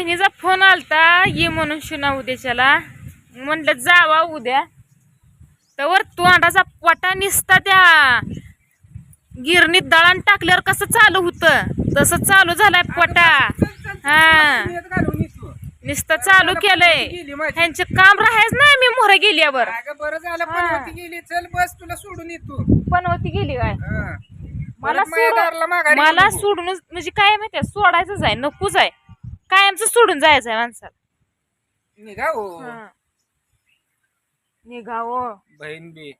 बहिणीचा फोन आलता ये म्हणून शिना उद्याच्याला. म्हणलं जावा उद्या. तर तोंडाचा पटा निसता त्या. गिरणीत दळण टाकल्यावर कसं चालू होतं? तसं चालू झालाय पटा. हा. नुसतं चालू केलंय. ह्यांचे काम राहायच नाही मी मोहर गेल्यावर. बरं झालं होती गेली. चल बस तुला सोडून येतो. पण होती गेली काय. मला मला. सोडूनच म्हणजे काय माहितीये सोडायचंच आहे नकोच आहे. कायमचं सोडून जायचंय माणसाला. निघा हो. हा. निघावो. बहीण बी.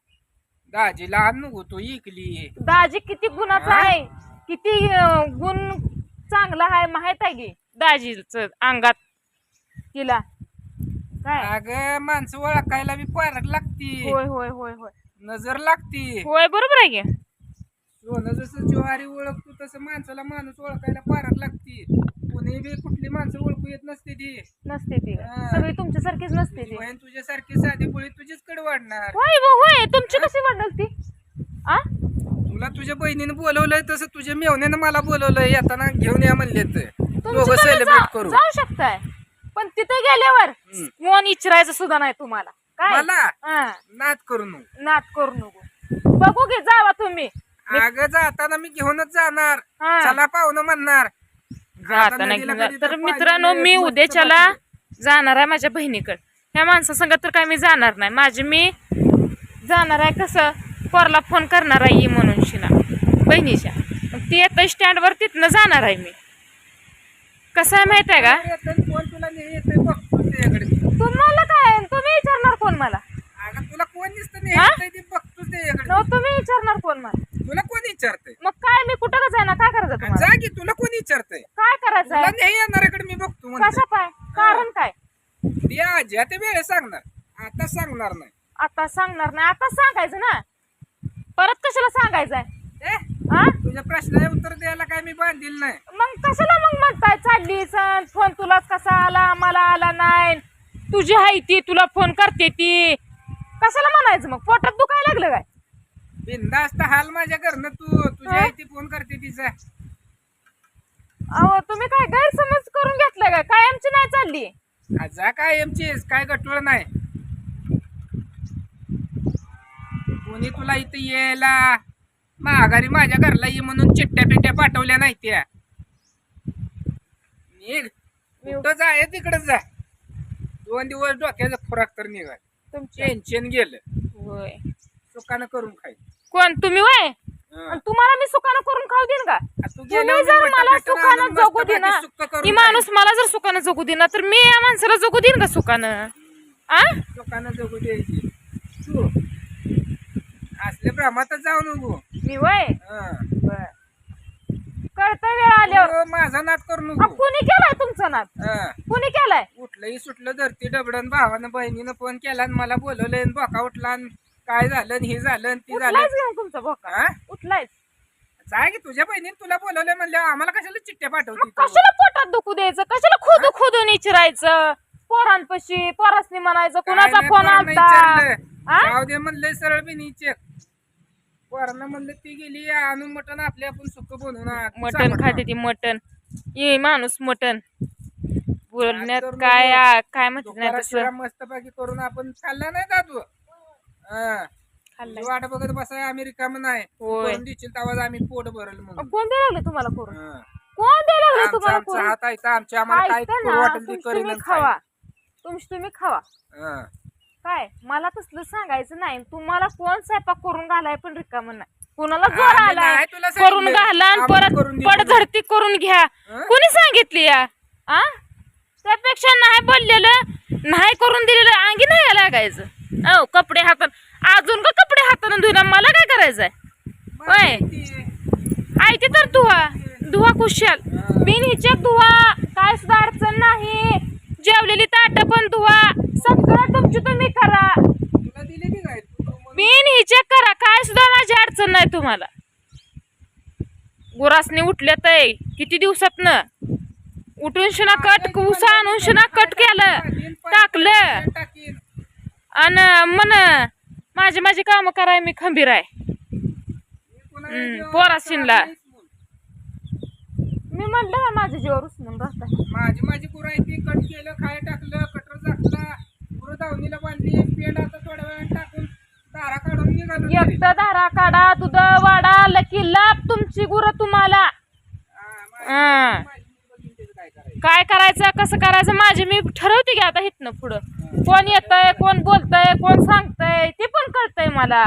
दाजी लहान नको तो इकली. दाजी किती गुणाचा हा? आहे? किती अं, गुण चांगला आहे माहीत आहे की? दाजीच अंगात. तिला. काय? अगं माणसं ओळखायला बी पारख लागती होय होय होय होय. नजर लागती होय बरोबर आहे की. सोनं जसं ज्वारी ओळखतो तसं माणसाला माणूस ओळखायला पारख लागती कोणी बी कुठली माणसं ओळखू येत नसते ती. नसते ती. हा. सगळी तुमच्यासारखीच नसते ती. बहीण तुझ्यासारखी साधी पोळी तुझीच कडे वाढणार. होय तुमची कशी म्हणल ती? आ? तुला तुझ्या बहिणीने बोलवलंय तसं तुझ्या मेवण्यानं मला बोलवलंय. येताना घेऊन या म्हणले दोघं सेलिब्रेट जा- करू. जाऊ शकताय. पण तिथे गेल्यावर कोण इचरायचं सुद्धा नाही तुम्हाला. काय? मला? हा, नाद करू नको. नाद करू नको. बघू घे जावा तुम्ही. अगं जाताना मी घेऊनच जाणार. हा. चला पाहुणं म्हणणार. जाताना नदीला घेऊन जा. कधी तर तर मित्रांनो मी उद्याच्याला. जाणार आहे माझ्या बहिणीकडे. ह्या माणसासंग तर काय मी जाणार नाही. माझी मी जाणार आहे कसं? पोरला फोन करणार आहे म्हणून शिना बहिणीच्या. ती येतं स्टँडवर तिथनं जाणार आहे मी. कसं आहे माहीत आहे का. तुम्हाला काय? तुम्ही विचारणार कोण मला? तुला कोण दिसतं? हा? नाही न तुम्ही विचारणार कोण मला? तुला कोण विचारतंय? मग काय मी कुठं का जाणार काय करायचं तुम्हाला? जा की तुला कोण विचारतंय? काय करायचं? तुला आहे नाही येणाऱ्याकडे मी बघतो म्हणतो कशा पाय? कारण काय? ती आजी ते वेळ सांगणार. आता सांगणार नाही. आता सांगणार नाही. आता सांगायचं ना? परत कशाला सांगायचंय? ए हा तुझ्या प्रश्नाला उत्तर द्यायला काय मी बांधील नाही. मग कशाला मग म्हणताय? चालली सण फोन तुलाच कसा आला मला आला नाही. तुझी हाय ती तुला फोन करते ती. कशाला म्हणायचं मग? पोटात दुखायला लागलं काय? बिंदास्त हाल माझ्या घरनं तू. तुझ्या ती फोन करते तिचा. अहो तुम्ही काय गैरसमज करून घेतलाय काय कायमची नाही चालली. जा काय एमचीस काय गटवळ नाही. कोणी तुला इथं यायला? माघारी माझ्या घरला ये म्हणून चिट्ट्या पिट्ट्या पाठवल्या नाही त्या. निघ. कुठं जाय तिकडे जा. दोन दिवस डोक्याचा खुराक तर निघाल. तुमची टेन्शन गेलं. होय. सुखानं करून खाय कोण? तुम्ही वय? तुम्हाला मी सुखानं करून खाऊ देईन का? तुम्ही जर मला सुखानं जगू देना ही. माणूस मला जर सुखानं जगू देना तर मी या माणसाला जगू देईन का सुखानं? आ? सुखानं जगू द्यायची. तू असल्या भ्रमातच जाऊ नको. मी वय? हं. वेळ आल्यावर माझा नाद करू नको. कुणी केलाय तुमचं नाद? हं. कुणी केलाय? उठलंही सुटलं धरती डबडन भावानं बहिणीनं फोन केला आणि मला बोलवलंय आणि बोका उठला आणि काय झालं आणि हे झालं आणि ते झालं. उठलायच घेऊन तुमचा भोका? हा? उठलायच जाय की तुझ्या बहिणीने तुला बोलवलंय म्हणलं आम्हाला कशाला चिठ्ठ्या पाठवती तू? कशाला पोटात दुखू द्यायचं? कशाला खोदू खोदून इचरायचं पोरांपाशी पोरासनी म्हणायचं काय कुणाचा नाही फोन पोरांना आलता? विचारलं. आ? जाऊ दे म्हणलंय सरळ बिनी चेक पोरांना म्हणलं ती गेली आणून मटण आपले आपण सुख आ- मटन खाते. ती मटन ये माणूस मटन बोलण्यात काय काय म्हणतात नाही तसं? शिरा मस्तपैकी करून आपण खाल्ला नाही का तू हं. खाल्लंय. वाट बघत बसाय अमेरिका नाही. होय. करून देशील आम्ही पोट भरल अहो, म्हणून कोण द्यायला लागले तुम्हाला करून हं. कोण द्यायला लागले आमचा तुम्हाला आमचा करून हात आहे तर आमच्या आम्हाला काय ऐका करू ना वाटेल ते तुमची तुम्ही खावा. तुमची तुम्ही खावा. हं. काय? मला तसलं सांगायचं नाही. तुम्हाला कोण स्वयंपाक करून घालाय पण रिकामं नाही. कुणाला जोर आम्ही आलाय? नाही तुला करून सांगितलं. घाला आणि आम्ही परत करून देतो पडझडती करून घ्या. हं? कोणी सांगितली या? आ? त्यापेक्षा नाही बोललेलं नाही करून दिलेलं अंगी नाही लागायचं. हो कपडे हातात अजून का कपडे हातानं धुना मला काय करायचंय? होय. आयते तर धुवा. धुवा कुशाल. बिन हिच्यात धुवा. काय सुद्धा अडचण नाही. जेवलेली ताट पण धुवा. सगळं तुमची तुम्ही करा. बिन हिच्या करा. काय सुद्धा माझी अडचण नाही तुम्हाला. गुरासने उठल्यात आहे किती दिवसात न उठून शिना कट उसा आणून शिना कट केलं. टाकलं. आणि मन माझे माझे काम कराय मी खंबीर आहे. नाहीच म्हणून. मी म्हणलं का माझ्या जीवावर उचलून राहता माझी माझी गुरं आहे ती कट केलं खाय टाकलं कटर झाकला गुरं दावणीला बांधली पेंड आता थोड्या वेळाने टाकून दारा काढून निघालो घरी. एकटं धारा काढा दूध वाडा लकी लाभ तुमची गुरं तुम्हाला हा, माझी- हा. काय करायचं कसं करायचं? माझे मी ठरवते की आता इथनं पुढं. कोण येतंय कोण बोलतंय कोण सांगतंय ते पण कळतंय मला.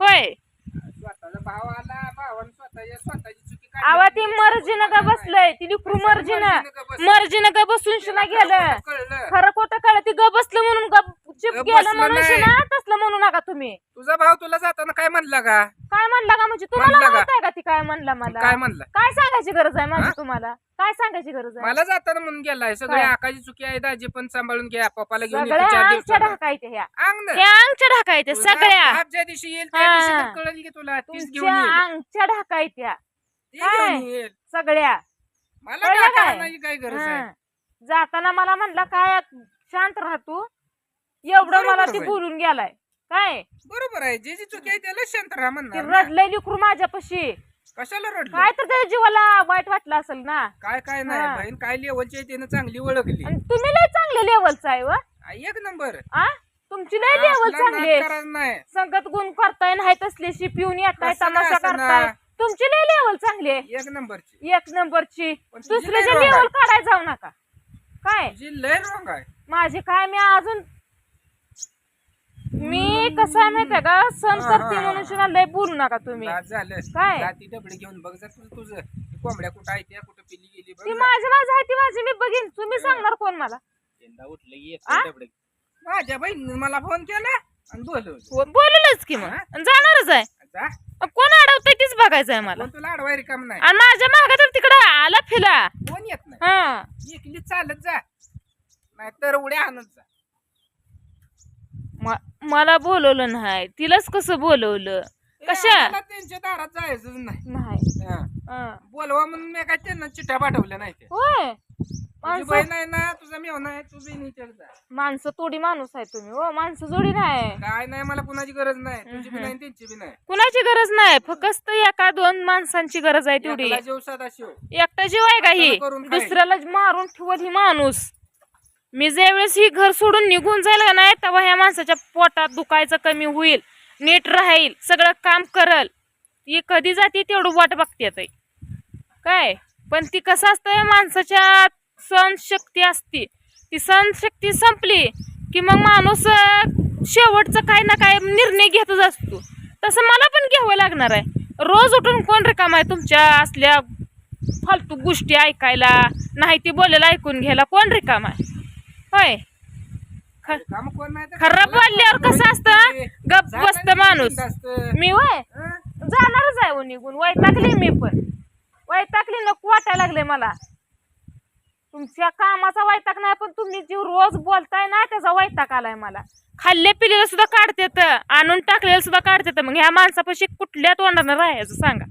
होय. स्वतःचा भाव आला भावानं स्वतःच्या स्वतःची चुकी आवा ती मर्जीनं का बसलंय. ती लिकरू मर्जीनं? मर्जीनं का बसून शिना गेलं. खरं खोटं कळलं. ती ग बसलं म्हणून ग चिप बसलं म्हणून नाही. शिना तसलं म्हणू नका तुम्ही तुझा भाव तुला जाताना काय म्हणला का काय म्हणला का म्हणजे तुम्हाला म्हणला का? माहीत आहे का ती काय म्हणला मला काय म्हणला काय सांगायची गरज आहे माझी हा? तुम्हाला काय सांगायची गरज आहे मला जाताना म्हणून गेलाय सगळे काय? आकाशी चुकी आहे दाजी पण सांभाळून घ्या पप्पाला घेऊन येतो सगळ्या चार अंगच्या दिवसाला ढाकायच्या ह्या अंग ना. त्या अंगच्या ढाकायच्या तुझा सगळ्या बाप ज्या दिवशी येईल त्या दिवशी हा. तर कळेल की तुला तीच तुमच्या घेऊन येईल अंगच्या ढाकायच्या ती काय? घेऊन येईल सगळ्या मला कळलं काय काय? करण्याची काय गरज आहे हं. जाताना मला म्हणला काय शांत राहा तू एवढं मला ती आहे. बोलून गेलाय. काय? बरोबर आहे. जे जी चुकी आहे त्याला शांत राहा ती म्हणणार ना. रडलंय लिकरू माझ्यापाशी. कशाला रडलं? काय तर त्याच्या जीवाला वाईट वाटलं असेल ना? काय काय हा. नाही बहीण काय लेवलची आहे त्यानं चांगली ओळखली. आणि तुम्ही लय चांगले लेवलचा आहे व आ, एक नंबर. आ? तुमची लय लेवल चांगली आहे. नाद करायचा नाही. संगत गुण करताय नाही तसल्याशी पिऊन येताय असं नाही, तमाशा असं करताय. नाही. तुमची लय लेवल चांगली आहे एक नंबरची. एक नंबरची. पण तुझी दुसऱ्याच्या लय wrong लेवल आहे. काढायला जाऊ नका. काय? तुझी लय रॉंग आहे. माझी काय मी अजून मी कसं आहे माहितीये का? सण हा, करते हा, म्हणून लय बोलू नका तुम्ही. झालं. काय? जाती डबडी घेऊन बघ जा तुझं. कोंबड्या कुठं आहे त्या कुठं पिली गेली बघ ती जा. माझी माझी आहे ती माझी. मी बघीन. तुम्ही सांगणार कोण मला? यंदा उठलं की आ? एक डबडे माझ्या बहिणीने मला फोन केला आणि बोलवलं. हो, बोलूनच की मग? आणि जाणारच आहे. जा. कोण अडवतंय तीच बघायचं आहे मला. कोण तुला अडवाय रिकाम नाही. आणि माझ्या मागे तर तिकडे आला फिला. कोण येत नाही? हा. एकली चालत जा. नाही तर उड्या आणत जा. मला बोलवलं नाही. तिलाच कसं बोलवलं? कशा? त्यांच्या दारात जायचंच नाही. नाही. हा. हा. बोलवा म्हणून मी काय त्यांना चिठ्ठ्या पाठवल्या नाही त्या. होय. तुझी माणसं बहीण आहे ना तुझा मेवना आहे तू बी नीट जा. माणसं तोडी माणूस आहे तुम्ही हो. माणसं जोडी नाही. काय नाही मला कुणाची गरज नाही. तुझी बी. नाही त्यांची बी नाही. कुणाची गरज नाही. फक्त एका दोन माणसांची गरज आहे तेवढी. एकला जीव शिव एकटा जीव आहे का ही? करून. दुसऱ्याला मारून ठेवत ही माणूस. मी ज्यावेळेस ही घर सोडून निघून जाईल का नाही तेव्हा ह्या माणसाच्या पोटात दुखायचं कमी होईल नीट राहील सगळं काम करल. ती कधी जाते तेवढं वाट बघते ताई. काय? पण ती कसं असतंय माणसाच्या सहनशक्ती असते. ती सहनशक्ती संपली की मग माणूस शेवटचं काय ना काय निर्णय घेतच असतो. तसं मला पण घ्यावं लागणार आहे. रोज उठून कोण रिकाम आहे तुमच्या असल्या फालतू गोष्टी ऐकायला नाही ती बोलायला ऐकून घ्यायला कोण रिकाम आहे? होय. खरं बोलल्यावर कसं असतं. गप बसत माणूस. मी वय? जाणारच आहे हो निघून. वैतागली मी पण. वैतागली नको वाटायला लागले मला. तुमच्या कामाचा वैताग नाही पण तुम्ही जीव रोज बोलताय ना त्याचा वैताग आलाय मला. खाल्ले पिलेलं सुद्धा काढतेत. आणून टाकलेलं सुद्धा काढतेत. मग ह्या माणसापाशी कुठल्या तोंडानं राहायचं सांगा.